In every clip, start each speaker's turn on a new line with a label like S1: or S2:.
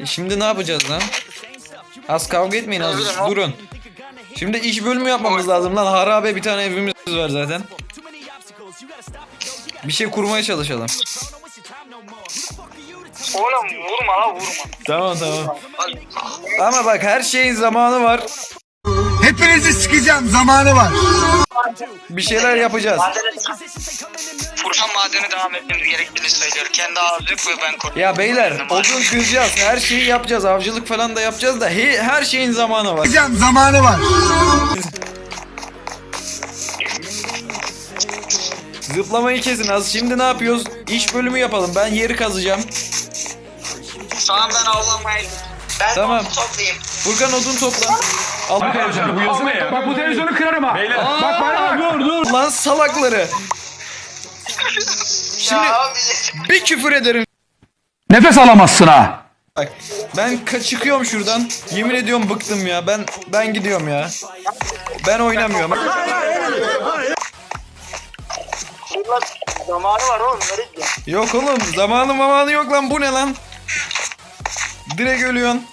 S1: E şimdi ne yapacağız lan? Az kavga etmeyin az durun. Şimdi iş bölümü yapmamız lazım lan. Harabe bir tane evimiz var zaten. Bir şey kurmaya çalışalım.
S2: Oğlum vurma la vurma.
S1: Tamam tamam. Ama bak her şeyin zamanı var.
S3: Hepinizi sikeceğim zamanı var.
S1: Bir şeyler yapacağız.
S2: Furkan madeni devam etmemiz gerektiğini söylüyor. Kendi ağzı ve ben korkuyorum.
S1: Ya beyler odun kıracağız. Her şeyi yapacağız. Avcılık falan da yapacağız da he- her şeyin zamanı var.
S3: Sikeceğim zamanı var.
S1: Zıplamayı kesin az. Şimdi ne yapıyoruz? İş bölümü yapalım. Ben yeri kazacağım.
S2: Tamam ben avlanmayayım. Ben
S1: Tamam.
S2: toplayayım.
S1: Furkan odun topla. Al.
S4: Bu yazı ne ya? Bak bu televizyonu kırarım ha. Beyler. Bak bak dur dur.
S1: Lan salakları. Şimdi bir küfür ederim.
S4: Nefes alamazsın ha.
S1: Bak ben ka- çıkıyorum şuradan. Yemin ediyorum bıktım ya. Ben ben gidiyorum ya. Ben oynamıyorum.
S2: Bunlar zamanı var oğlum. Nereye gidiyorsun?
S1: Yok oğlum zamanı mamanı yok lan bu ne lan? Direkt ölüyorsun.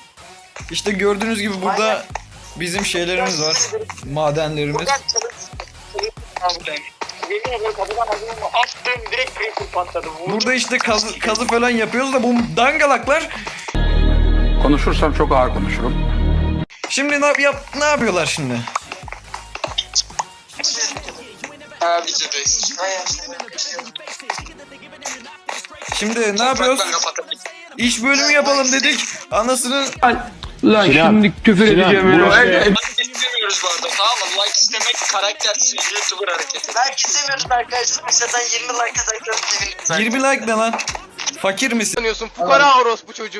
S1: İşte gördüğünüz gibi burada bizim şeylerimiz var. Madenlerimiz.
S2: Furkan çalış. Yemin ederim kapıdan ağzımı attım direkt creeper patladı. Vurdum.
S1: Burada işte kazı, kazı falan yapıyoruz da bu dangalaklar
S4: Konuşursam çok ağır konuşurum.
S1: şimdi ne, yap, yap, ne yapıyorlar şimdi? Şimdi ne yapıyoruz? İş bölümü yapalım dedik. Anasının
S4: Lan şimdi küfür edeceğim
S2: istemiyoruz bu arada tamam mı? Like istemek karaktersiz YouTuber hareketi. Like istemiyoruz arkadaşlar. Mesela 20 like atarsanız seviniriz.
S1: 20 like ne lan? Fakir misin?
S5: sanıyorsun? Fukara orospu çocuğu.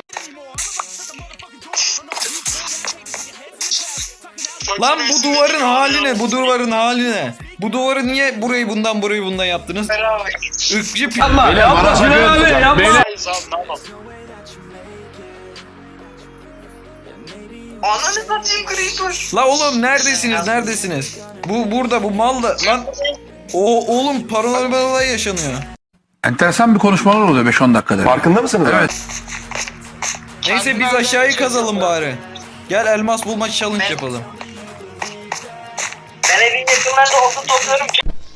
S1: Lan bu duvarın hali ne? Bu duvarın hali ne? Bu duvarı niye burayı bundan burayı bundan yaptınız? Irkçı pi-
S4: Yapma abi yapma.
S2: Ananı satayım Creeper.
S1: La oğlum neredesiniz? Neredesiniz? Bu burada bu mal da lan o oğlum paranormal olay yaşanıyor.
S4: Enteresan bir konuşmalar oluyor 5-10 dakikada. Farkında mısınız? Evet.
S1: Neyse biz aşağıyı kazalım bari. Gel elmas bulma challenge yapalım.
S2: Ben evin yakınlarında odun topluyorum.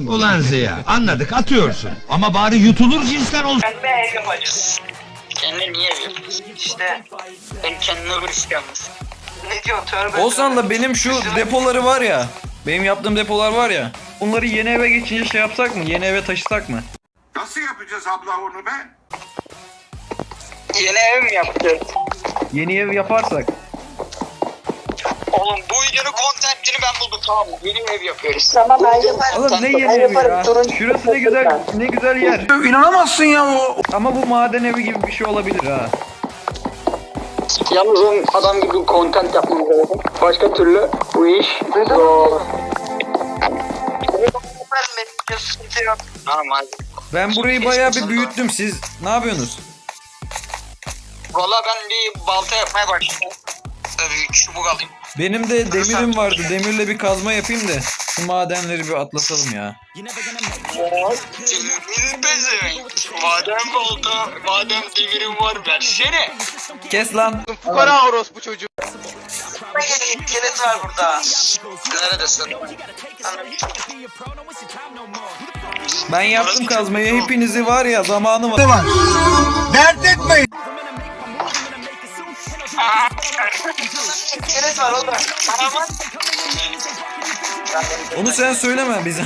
S6: Ulan Ziya anladık atıyorsun. Ama bari yutulur cinsten olsun.
S2: Kendime ev yapacağız. Kendine niye ev yapıyorsun? İşte. Ben kendime bir iş yalnız. Ne diyor tövbe.
S1: Olsan da benim şu depoları var ya. Benim yaptığım depolar var ya. Bunları yeni eve geçince şey yapsak mı? Yeni eve taşısak mı?
S3: Nasıl yapacağız abla onu be?
S2: Yeni ev mi yapacağız?
S1: Yeni ev yaparsak.
S2: Oğlum bu videonun kontentini ben buldum tamam mı? Yeni ev yapıyoruz.
S7: Tamam ben yaparım.
S1: Oğlum ne yeni evi ya? Şurası ne güzel ne güzel yer.
S4: İnanamazsın ya o.
S1: Ama bu maden evi gibi bir şey olabilir ha.
S2: Yalnız oğlum adam gibi content yapmamız lazım. Başka türlü bu iş zor. Tamam hadi.
S1: Ben burayı bayağı bir büyüttüm. Siz ne yapıyorsunuz?
S2: Valla ben bir balta yapmaya başladım. Tabii çubuk alayım.
S1: Benim de demirim vardı. Demirle bir kazma yapayım da şu madenleri bir atlatalım ya.
S2: Demir bezemek. Madem balta, madem demirim var versene.
S1: Kes lan.
S5: Fukara orospu çocuğu.
S2: İskelet var burada. Neredesin?
S1: Ben yaptım kazmayı. Hepinizi var ya zamanı var.
S3: var. Dert etmeyin.
S2: İskelet var orada. Araman.
S1: Onu sen söyleme bize.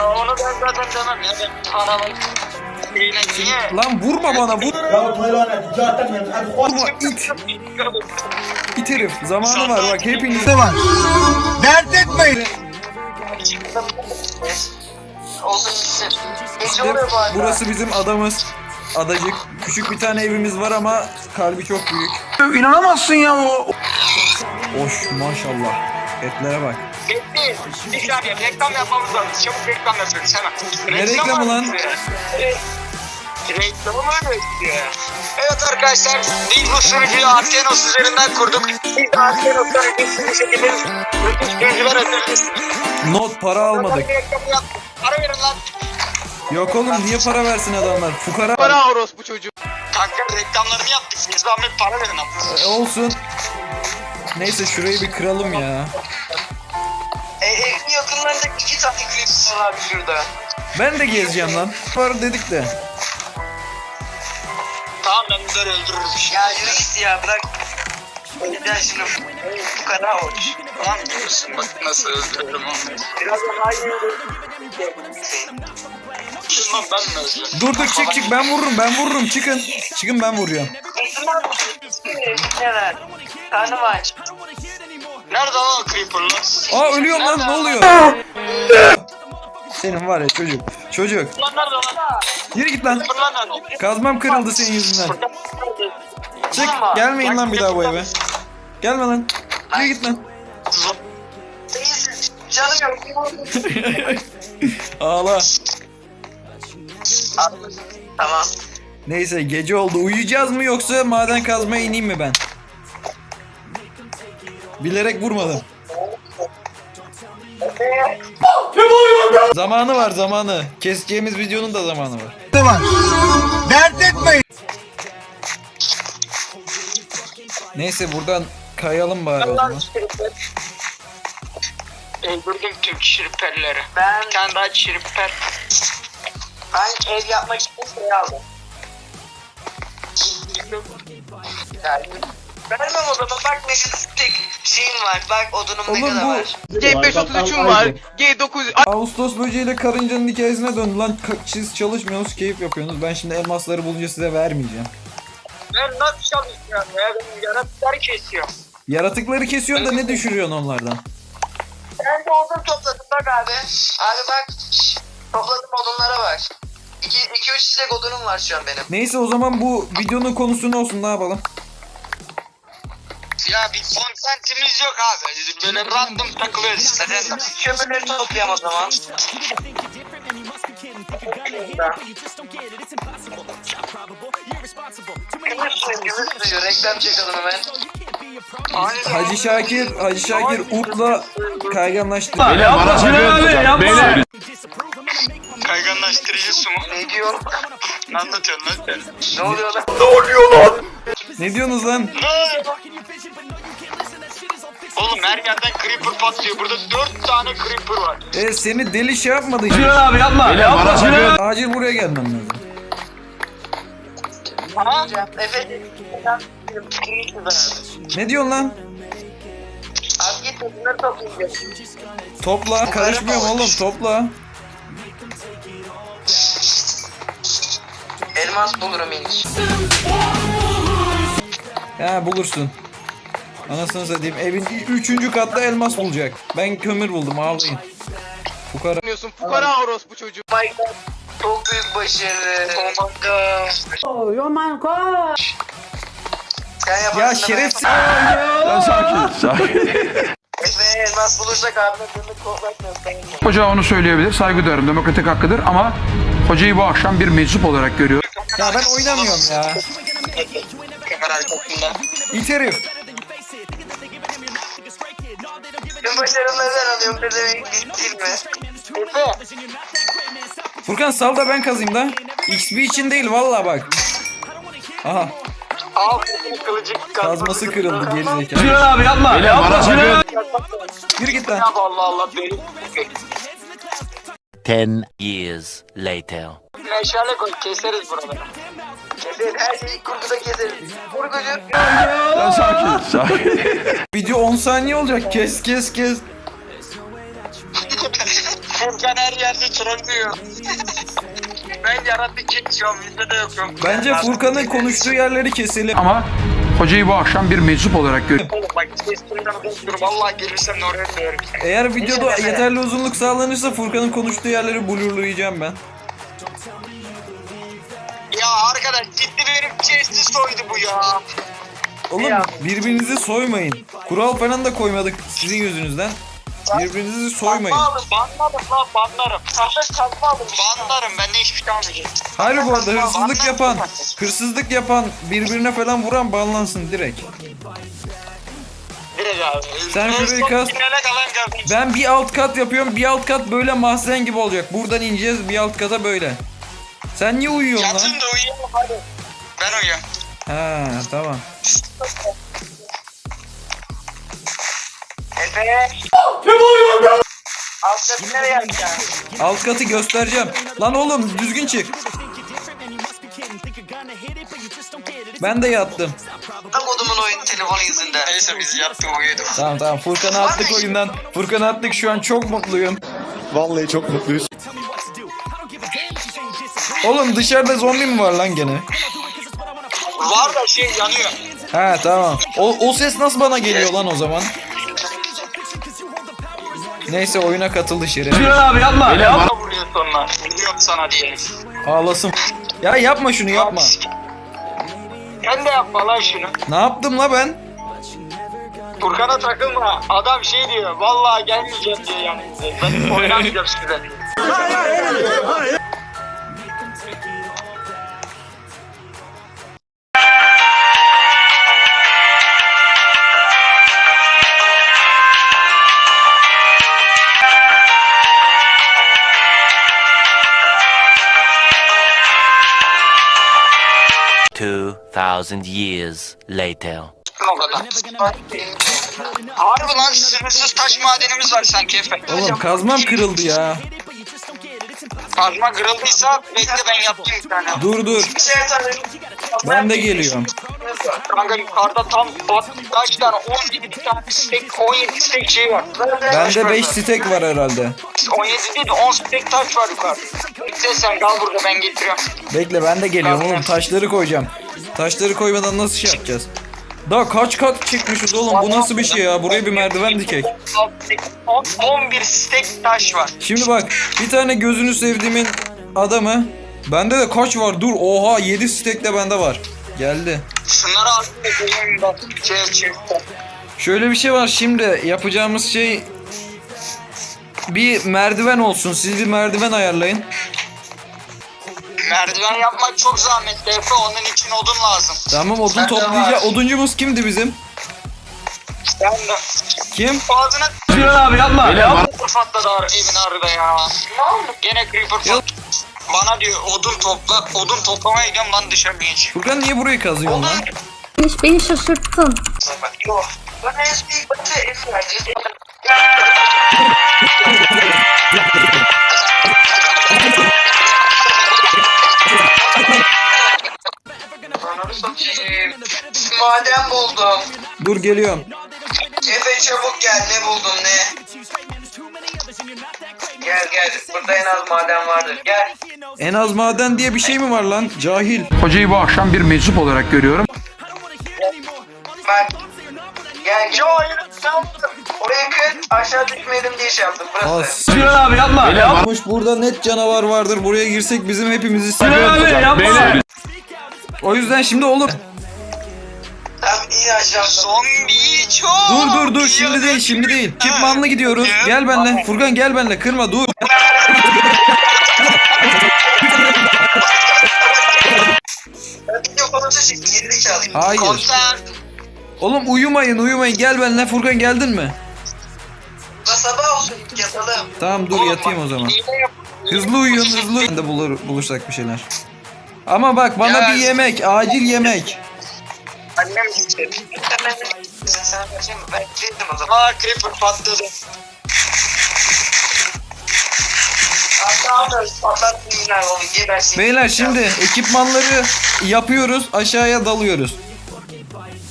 S2: Onu ben zaten demem ya. Ben aramayı. Niye?
S1: lan vurma bana vur. Vurma it. İt herif. Zamanı var bak hepiniz.
S3: var. Dert etmeyin.
S2: Olsun gitsin. Gece
S1: İşte
S2: oluyor bu arada.
S1: burası bizim adamız. Adacık. Küçük bir tane evimiz var ama kalbi çok büyük.
S4: İnanamazsın ya o.
S1: Hoş maşallah. Etlere bak.
S2: Bitti. Bir saniye reklam yapmamız lazım. Çabuk reklam yapıyoruz hemen.
S1: Ne reklamı lan?
S2: Reklamı mı öyle Evet arkadaşlar, biz bu sunucuyu Arkenos üzerinden kurduk. Biz de Arkenos'tan bir şekilde müthiş bilgiler ederiz.
S1: Not para almadık.
S2: Para verin lan.
S1: Yok oğlum niye para versin adamlar? Fukara
S5: Fukara orospu çocuğu.
S2: Kanka reklamlarını yaptık. Bir zahmet para verin ama.
S1: E, olsun. Neyse şurayı bir kıralım ya.
S2: E, evin yakınlarında iki tane klip var abi şurada.
S1: Ben de gezeceğim lan. Var dedik de.
S2: Tamam ben bunları öldürürüz. Ya yürü git ya bırak. Öldüren şimdi bu kadar hoş. Tamam diyorsun bak nasıl öldürüyorum onu. Biraz daha iyi lan ben mi öldürüyorum?
S1: Dur dur çık çık ben vururum ben vururum çıkın. Çıkın ben vuruyorum.
S2: Evet. Karnım aç. Nerede lan o creeper'lar?
S1: Aa ölüyorum lan ne oluyor? Senin var ya çocuk. Çocuk.
S2: Lan nerede lan?
S1: Yürü git lan. Kazmam kırıldı senin yüzünden. Çık gelmeyin lan bir daha bu eve. Gelme lan. Yürü git lan.
S2: Canım yok.
S1: Ağla.
S2: Tamam.
S1: Neyse gece oldu. Uyuyacağız mı yoksa maden kazmaya ineyim mi ben? Bilerek vurmadım. Zamanı var zamanı. Keseceğimiz videonun da zamanı var.
S3: var. Dert etmeyin.
S1: Neyse buradan kayalım bari o zaman.
S2: Öldürdüm tüm şirperleri. Ben... Bir tane daha şirper. Ben ev yapmak için şey aldım. Vermem o zaman bak ne kadar tek şeyim var. Bak odunum ne
S1: Oğlum
S2: kadar
S1: bu
S2: var.
S5: G533'üm var. G9...
S1: Ağustos böceğiyle karıncanın hikayesine döndü lan. Siz çalışmıyorsunuz, keyif yapıyorsunuz. Ben şimdi elmasları bulunca size vermeyeceğim.
S2: Ben nasıl çalışıyorum ya? Ben yaratıklar kesiyorum.
S1: Yaratıkları kesiyorsun da ne düşürüyorsun onlardan?
S2: Ben de odun topladım bak abi. Abi bak. Topladım odunlara bak. 2-3 çiçek odunum var şu an benim.
S1: Neyse o zaman bu videonun konusu ne olsun ne yapalım?
S2: Ya bir kontentimiz yok abi. Böyle random takılıyoruz işte. Kömürleri toplayalım o zaman. Reklam çekelim hemen.
S1: Hacı Şakir, Hacı Şakir Urt'la kayganlaştı.
S2: Kayganlaştırıcı su mu? Ne diyor? Ne anlatıyorsun lan sen? Ne oluyor lan?
S1: Ne diyorsunuz lan?
S2: Oğlum her yerden creeper patlıyor. Burada 4 tane creeper var.
S1: E seni deli şey yapmadı hiç.
S4: abi yapma. Yapma Sinan.
S1: Acil buraya gelmem lazım.
S2: Evet.
S1: Ne diyorsun lan?
S2: Abi git bunları toplayacağım.
S1: Topla, karışmıyorum oğlum topla.
S2: Elmas bulurum inç.
S1: Ya bulursun. Anasını satayım evin üçüncü katta elmas bulacak. Ben kömür buldum ağlayın.
S5: Diyorsun fukara orospu çocuğu.
S2: My god. Çok büyük başarı. Oh my god.
S7: Oh my god!
S2: Sen yaparsın
S1: Ya şerefsiz.
S4: Sakin, sakin.
S2: Ve elmas bulursak abime gönlük koklatmıyoruz.
S4: Hoca onu söyleyebilir. Saygı duyarım. Demokratik hakkıdır ama hocayı bu akşam bir meczup olarak görüyor.
S1: Ya ben oynamıyorum ya.
S2: Kamera arkasında.
S1: İt herif.
S2: Tüm başarıları ben alıyorum. Bir de gittin mi? Efe.
S1: Furkan sal da ben kazayım da. XP için değil vallahi bak. Aha
S2: Al kılıcı
S1: kazması kırıldı gerizekalı.
S4: Sinan abi yapma. Yapma Sinan.
S1: Yürü git lan.
S2: Allah Allah deli.
S8: Ten years later.
S2: Meşale koy keseriz buraları. Keseriz her şeyi kurguda keseriz. Kurgucu.
S4: Sakin, sakin.
S1: Video 10 saniye olacak. Kes kes kes.
S2: Furkan her yerde trollüyor. ben yaratık geçiyorum. Bizde de yokum.
S1: Bence Furkan'ın konuştuğu yerleri keselim.
S4: Ama hocayı bu akşam bir meczup olarak.
S2: Oğlum bak sesimden korkuyorum. Vallahi gelirsem de oraya koyarım.
S1: Eğer videoda yeterli uzunluk sağlanırsa Furkan'ın konuştuğu yerleri blurlayacağım ben.
S2: Ya arkadaş ciddi benim chest'i soydu bu ya.
S1: Oğlum birbirinizi soymayın. Kural falan da koymadık sizin yüzünüzden. Birbirinizi soymayın.
S2: Banlarım, banlarım lan banlarım. Kahve kazma alın. Banlarım ben de hiçbir şey almayacağım.
S1: Hayır bu arada hırsızlık yapan, hırsızlık yapan, birbirine falan vuran banlansın direkt.
S2: Direkt abi.
S1: Sen
S2: En
S1: şurayı
S2: kazanır.
S1: Ben bir alt kat yapıyorum. Bir alt kat böyle mahzen gibi olacak. Buradan ineceğiz bir alt kata böyle. Sen niye uyuyorsun lan?
S2: Yatın da uyuyalım hadi. Ben uyuyorum.
S1: Ha tamam.
S2: Efe. Ne oluyor Altta nereye yatacaksın?
S1: Alt katı göstereceğim. Lan oğlum düzgün çık. Ben de yattım.
S2: Tam odumun oyun telefonu yüzünden. Neyse biz yattık uyuduk.
S1: Tamam tamam Furkan'ı attık oyundan. Furkan'ı attık şu an çok mutluyum.
S3: Vallahi çok mutluyuz.
S1: Oğlum dışarıda zombi mi var lan gene?
S2: Var da şey yanıyor.
S1: Ha tamam. O, o ses nasıl bana geliyor lan o zaman? Neyse oyuna katıldı Şirin.
S2: Şirin abi yapma. Beni yapma. bana vuruyor sonra. Biliyorum sana diye.
S1: Ağlasın. Ya yapma şunu yapma.
S2: Sen de yapma lan şunu.
S1: Ne yaptım la ben?
S2: Furkan'a takılma. Adam şey diyor. Vallahi gelmeyeceğim diyor yani. Ben oynamayacağım size.
S8: Hayır hayır hayır. 2,000
S2: years later. Harbi lan sınırsız taş madenimiz var sanki efendim.
S1: Oğlum kazmam kırıldı ya.
S2: Kazma kırıldıysa bekle ben yapayım bir tane.
S1: Dur dur. Ben de geliyorum.
S2: Kanka yukarıda tam bak kaç tane 17 tane stek 17 stek şey var.
S1: Bende 5 stek var herhalde.
S2: 17 değil de 10 stek taş var yukarıda. Bekle sen kal burada ben getiriyorum.
S1: Bekle ben de geliyorum oğlum taşları koyacağım. Taşları koymadan nasıl şey yapacağız? Daha kaç kat çekmişiz oğlum bu nasıl bir şey ya? Buraya bir merdiven dikek.
S2: 10 11 stek taş var.
S1: Şimdi bak bir tane gözünü sevdiğimin adamı. Bende de kaç var? Dur oha 7 stek de bende var. Geldi.
S2: Şunları aslında. Şey.
S1: Şöyle bir şey var şimdi yapacağımız şey bir merdiven olsun. Siz bir merdiven ayarlayın.
S2: Merdiven yapmak çok zahmetli Efe. Onun için odun lazım.
S1: Tamam odun
S2: Bende
S1: toplayacağız.
S2: var.
S1: Oduncumuz kimdi bizim?
S2: Ben de.
S1: Kim?
S2: Ağzına Sinan abi yapma. Creeper patladı ar- evin arada ya. Gene creeper patladı. Bana diyor odun topla. Odun toplamaya gidiyorum lan dışarı geç.
S1: Furkan niye burayı kazıyorsun lan?
S7: Beni şaşırttın.
S2: Yok. Ben batı esmerdi. Maden buldum.
S1: Dur geliyorum.
S2: Efe çabuk gel ne buldun ne? Gel gel burada en az maden vardır gel.
S1: En az maden diye bir şey mi var lan? Cahil.
S4: Hocayı bu akşam bir meczup olarak görüyorum.
S2: Bak. Gel gel. Oraya kır aşağı düşmeyelim diye şey yaptım burası.
S1: Sinan abi yapma. Yapmış burada net canavar vardır. Buraya girsek bizim hepimizi seviyor. O yüzden şimdi olur.
S2: Tamam iyi aşağı. Zombi çok.
S1: Dur dur dur şimdi değil şimdi değil. Kipmanlı gidiyoruz. Gel benle. Furkan gel benle. Kırma dur. Hayır.
S2: Konser.
S1: Oğlum uyumayın uyumayın. Gel benle. Furkan geldin mi?
S2: Da sabah olsun yatalım.
S1: Tamam dur yatayım o zaman.
S2: Hile yap.
S1: Hızlı uyuyun hızlı. Ben de bulur, bulursak bir şeyler. Ama bak bana
S2: Ya-
S1: bir yemek. Acil yemek.
S2: Annem sana bakayım mı? Ben gittim o zaman. Aa creeper patladı. Hatta gebersin.
S1: Beyler şimdi ekipmanları yapıyoruz. Aşağıya dalıyoruz.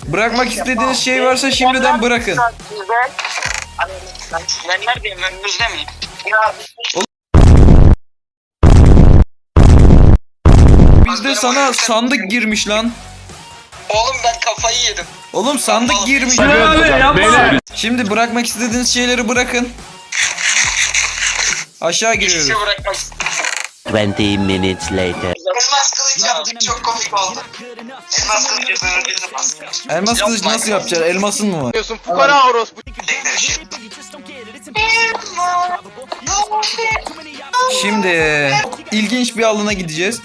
S1: Bırakmak istediğiniz şey varsa şimdiden bırakın.
S2: Güzel. Ben neredeyim? Önümüzde miyim? Ya
S1: Bizde sana sandık girmiş lan.
S2: oğlum ben kafayı yedim.
S1: Oğlum sandık girmiş. Şimdi bırakmak istediğiniz şeyleri bırakın. Aşağı
S2: Hiçbir
S1: giriyoruz.
S2: şey bırakmak.
S8: Twenty minutes later.
S2: Elmas kılıç yaptık çok komik oldu. Elmas kılıç yapıyoruz bizim elmas kılıç.
S1: Elmas kılıç nasıl yapacağız? Elmasın mı var?
S5: Diyorsun fukara orospu.
S2: Tekrar şey.
S1: Şimdi ilginç bir alana gideceğiz.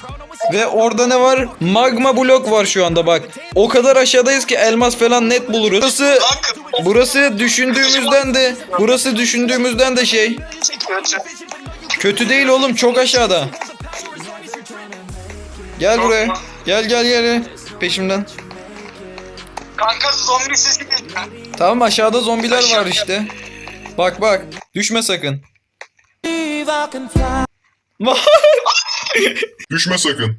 S1: Ve orada ne var? Magma blok var şu anda bak. O kadar aşağıdayız ki elmas falan net buluruz. Burası burası düşündüğümüzden de burası düşündüğümüzden de şey.
S2: Kötü.
S1: Kötü değil oğlum çok aşağıda. Gel buraya. Gel gel gel. Peşimden.
S2: Kanka zombi sesi geliyor.
S1: Tamam aşağıda zombiler var işte. Bak bak. Düşme sakın.
S3: Düşme sakın.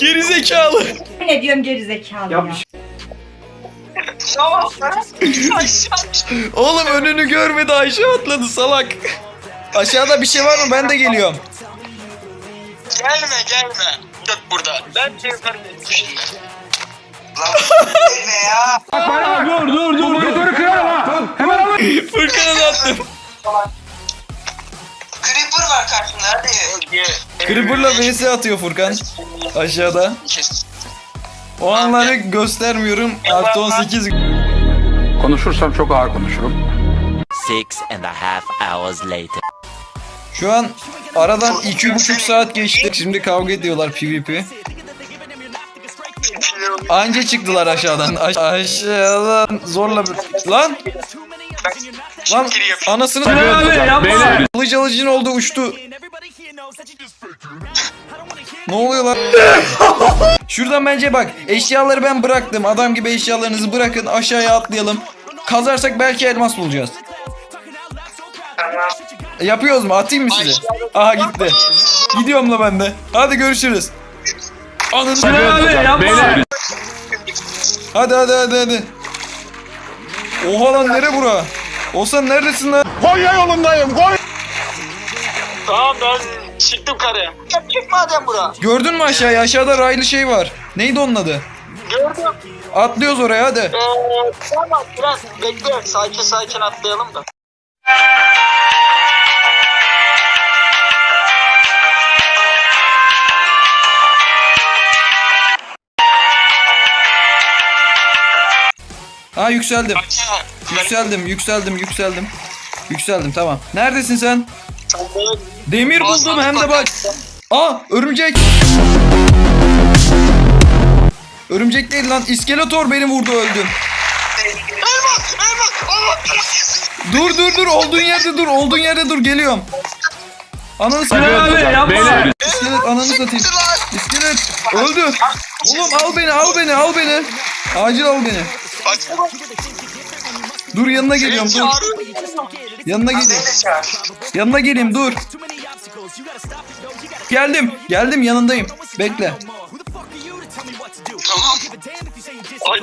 S1: Geri zekalı.
S7: Ne diyorum gerizekalı ya.
S2: Tamam. Aşağı.
S1: Oğlum önünü görmedi aşağı atladı salak. Aşağıda bir şey var mı? Ben de geliyorum.
S2: Gelme gelme. Dur burada. Ben şey yaparım şimdi. Lan gelme ya.
S1: Fırkanı da attım.
S2: Creeper var karşımda hadi.
S1: Creeper'la vs atıyor Furkan. Aşağıda. O anları göstermiyorum. Artı 18.
S4: Konuşursam çok ağır konuşurum.
S8: Six and a half hours later.
S1: Şu an aradan iki buçuk saat geçti. Şimdi kavga ediyorlar PvP. Anca çıktılar aşağıdan. Aş- aşağıdan zorla bir... Lan! Lan anasını Kılıç alıcın oldu uçtu. Ne oluyor lan? Şuradan bence bak eşyaları ben bıraktım. Adam gibi eşyalarınızı bırakın aşağıya atlayalım. Kazarsak belki elmas bulacağız. Yapıyoruz mu? Atayım mı size? Aha gitti. Gidiyorum la ben de. Hadi görüşürüz. Ananı Hadi hadi hadi hadi. Oha lan nere bura? Olsan neredesin lan?
S3: Konya yolundayım. Konya.
S2: Tamam ben çıktım karaya. Ya çık madem bura.
S1: Gördün mü aşağıya? Aşağıda raylı şey var. Neydi onun adı?
S2: Gördüm.
S1: Atlıyoruz oraya hadi.
S2: Ee, tamam biraz bekle. Sakin sakin atlayalım da.
S1: Ha yükseldim. Yükseldim, yükseldim, yükseldim. Yükseldim tamam. Neredesin sen? Demir buldum hem de bak. Aa örümcek. Örümcek değil lan. İskeletor beni vurdu öldüm. Dur dur dur olduğun yerde dur. Olduğun yerde dur geliyorum. Ananı satayım. İskelet ananı satayım. İskelet öldü. Oğlum al beni al beni al beni. Acil al beni.
S2: Bak.
S1: Dur yanına geliyorum dur. Yanına geleyim. Yanına geleyim dur. Geldim. Geldim yanındayım. Bekle.
S2: Tamam. Ay,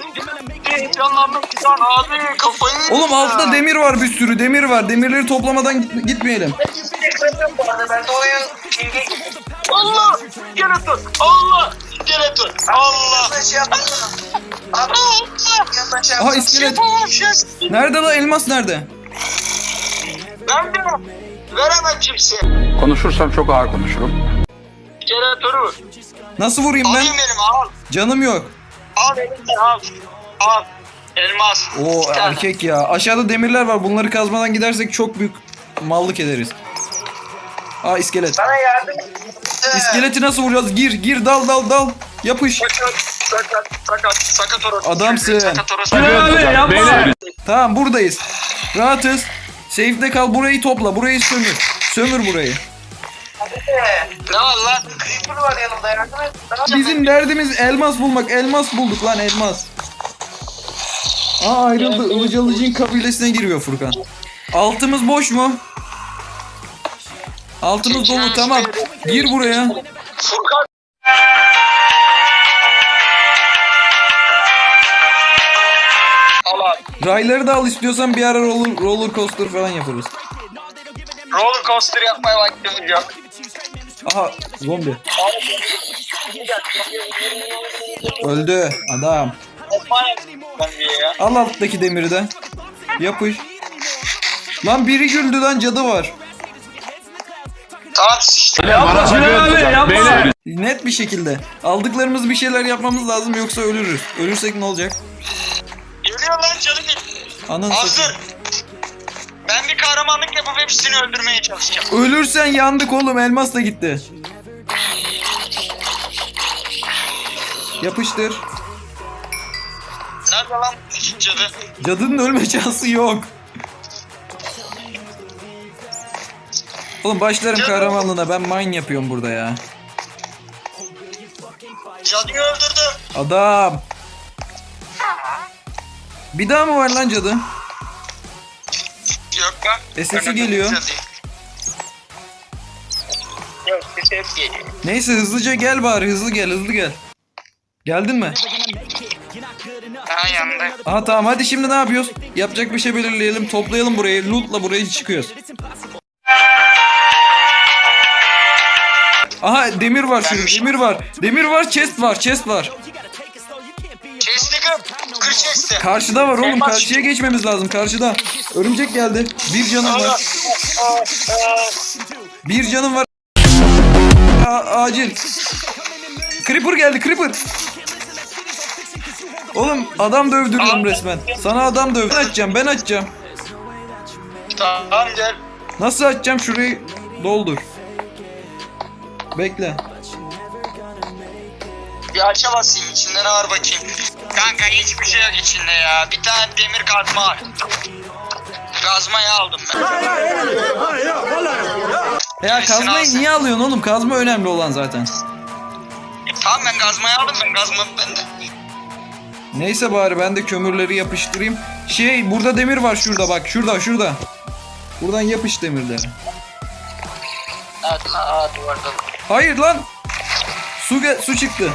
S2: heyecanlandım şu an abi kafayı
S1: Oğlum altta demir var bir sürü demir var. Demirleri toplamadan git- gitmeyelim.
S2: Ben de oyun şimdi... Allah! Skeleton! Allah! Skeleton! Allah!
S1: Aha iskelet. Nerede la elmas nerede?
S2: Ben de veremem kimseye.
S4: Konuşursam çok ağır konuşurum.
S2: Vur.
S1: Nasıl vurayım ben?
S2: Alayım benim al.
S1: Canım yok.
S2: Al elimden al. Al. Elmas.
S1: O
S2: tane.
S1: erkek ya. Aşağıda demirler var. Bunları kazmadan gidersek çok büyük mallık ederiz. Aa iskelet.
S2: Bana yardım et.
S1: İskeleti nasıl vuracağız? Gir gir dal dal dal. Yapış.
S2: Sakat, sakat, sakat, sakat orası.
S1: Adamsın.
S2: Sakat orası.
S1: Tamam buradayız. Rahatız. Safe'de kal burayı topla. Burayı sömür. Sömür burayı.
S2: Ne var lan? Creeper var yanımda yardım et. Ne yapacağım
S1: Bizim derdimiz elmas bulmak. Elmas bulduk lan elmas. Aa ayrıldı. Ilıcalıcın kabilesine giriyor Furkan. Altımız boş mu? Altımız dolu tamam. Gir buraya.
S2: ben? Furkan.
S1: Rayları da al istiyorsan bir ara roller, roller coaster falan yaparız.
S2: Roller coaster yapmaya vaktimiz yok.
S1: Aha zombi. Öldü adam. Al alttaki demiri de. Yapış. Lan biri güldü lan cadı var.
S2: Tamam sıçtım.
S1: Net bir şekilde. Aldıklarımız bir şeyler yapmamız lazım yoksa ölürüz. Ölürsek ne olacak? Satayım.
S2: Hazır. Ben bir kahramanlık yapıp hepsini öldürmeye çalışacağım.
S1: Ölürsen yandık oğlum elmas da gitti. Yapıştır.
S2: Nerede lan bu cadı?
S1: Cadının ölme şansı yok. Oğlum başlarım kahramanlığına ben mine yapıyorum burada ya.
S2: Cadıyı öldürdüm.
S1: Adam. Bir daha mı var lan cadı?
S2: Yok lan.
S1: E, sesi geliyor.
S2: cadıyım. Yok sesi hep geliyor.
S1: Neyse hızlıca gel bari hızlı gel hızlı gel. Geldin mi?
S2: Ha yanında.
S1: Aha tamam hadi şimdi ne yapıyoruz? Yapacak bir şey belirleyelim toplayalım burayı lootla buraya çıkıyoruz. Aha demir var şurada demir var. Demir var chest var chest var.
S2: Chest'i kır. Chest'i.
S1: Karşıda var oğlum karşıya geçmemiz lazım karşıda. Örümcek geldi. Bir canım var. Bir canım var. A- acil. Creeper geldi Creeper. Oğlum adam dövdürüyorum resmen. Sana adam döv. Ben açacağım ben açacağım.
S2: Tamam gel.
S1: Nasıl açacağım şurayı doldur. Bekle.
S2: Bir aça basayım içinde ne var bakayım. Kanka hiçbir şey yok içinde ya. Bir tane demir kazma var. Kazmayı aldım ben.
S1: Ya
S2: Birisini
S1: kazmayı
S2: alsın.
S1: niye alıyorsun oğlum? Kazma önemli olan zaten.
S2: Tamam ben kazmayı aldım ben kazmam bende.
S1: Neyse bari ben de kömürleri yapıştırayım. Şey burada demir var şurada bak şurada şurada. Buradan yapış demirleri. Hayır lan. Su ge- su çıktı.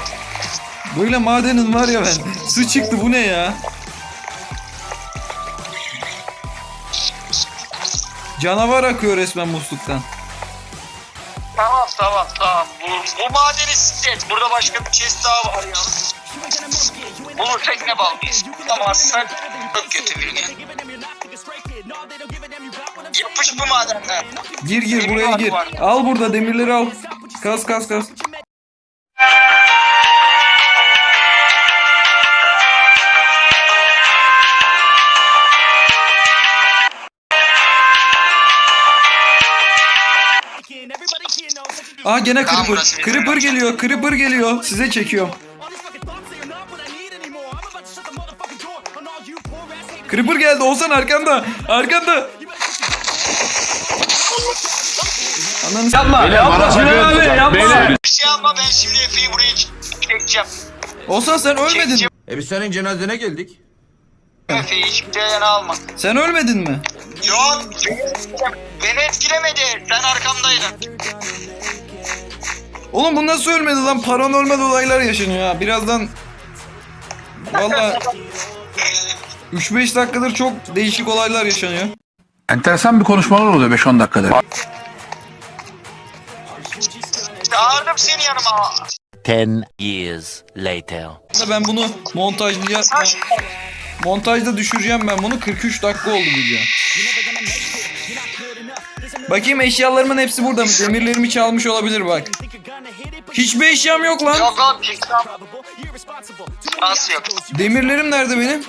S1: Böyle madenin var ya ben. Su çıktı bu ne ya? Canavar akıyor resmen musluktan.
S2: Tamam tamam tamam. Bu, bu madeni silet. Burada başka bir chest daha var ya. Bulursak ne bağlıyız? Bulamazsak çok kötü bir gün. Yapış bu madenden.
S1: Gir gir buraya gir. Al burada demirleri al. Kas kas kas. Aa gene
S2: Tamam,
S1: creeper.
S2: burası bizim
S1: Creeper geliyor. Creeper geliyor. Size çekiyorum. Creeper geldi. Ozan arkanda. Arkanda. Ananı yapma.
S2: Bir şey yapma ben şimdi Efe'yi buraya çekeceğim.
S1: Ozan sen ölmedin.
S2: Çekeceğim
S6: E biz senin cenazene geldik.
S2: Efe'yi hiçbir yana alma.
S1: Sen ölmedin mi?
S2: Yok beni etkilemedi. Sen arkamdaydın.
S1: Oğlum bu nasıl ölmedi lan? Paranormal olaylar yaşanıyor ha. Birazdan Valla 3-5 dakikadır çok değişik olaylar yaşanıyor.
S4: Enteresan bir konuşmalar oluyor 5-10 dakikada.
S2: Çağırdım seni yanıma.
S8: Ten years later.
S1: Ben bunu montajlayacağım. Montajda düşüreceğim ben bunu. 43 dakika oldu video. Bakayım eşyalarımın hepsi burada mı? Demirlerimi çalmış olabilir bak. Hiçbir eşyam yok lan.
S2: Yok abi çıksam. Nasıl yok?
S1: Demirlerim nerede benim?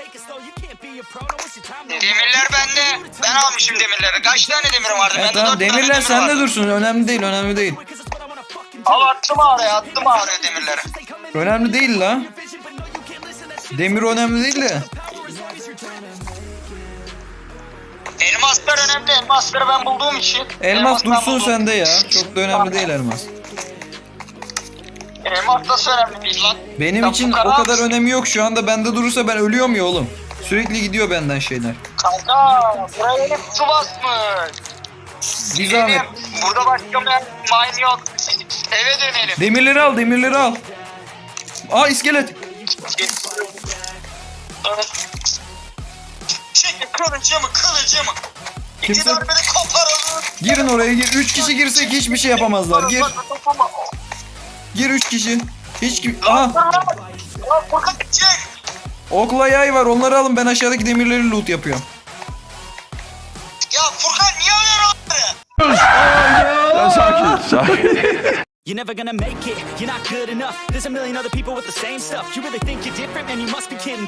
S2: Demirler bende. Ben almışım demirleri. Kaç tane demirim vardı?
S1: Evet
S2: bende
S1: tamam demirler
S2: demir
S1: sende
S2: var.
S1: dursun. Önemli değil önemli değil.
S2: Al attım ağrıya attım ağrıya demirleri.
S1: Önemli değil la. Demir önemli değil de.
S2: Elmaslar önemli. Elmasları ben bulduğum için.
S1: Elmas
S2: ben
S1: dursun sende ya. Çok da önemli değil elmas.
S2: Elmas nasıl önemli değil lan?
S1: Benim
S2: Sen
S1: için
S2: bu
S1: o
S2: kadar
S1: kadar önemi yok şu anda. Bende durursa ben ölüyorum ya oğlum. Sürekli gidiyor benden şeyler.
S2: Kanka buraya hep su basmış.
S1: Bir zahmet.
S2: Burada başka bir mine yok. Eve dönelim.
S1: Demirleri al, demirleri al. Aa iskelet.
S2: Çekil kılıcımı kılıcımı. İki
S1: Kimse-
S2: darbede koparalım.
S1: Girin oraya gir. Üç kişi girsek hiçbir şey yapamazlar. Gir. Gir üç kişi. Hiç kim... Aha
S2: Lan Furkan çek.
S1: okla yay var onları alın ben aşağıdaki demirleri loot yapıyorum.
S2: Ya Furkan niye öyle onları?
S4: sakin, sakin.
S9: You're never gonna make it, you're not good enough. There's a million other people with the same stuff. You really think you're different, man, you must be kidding.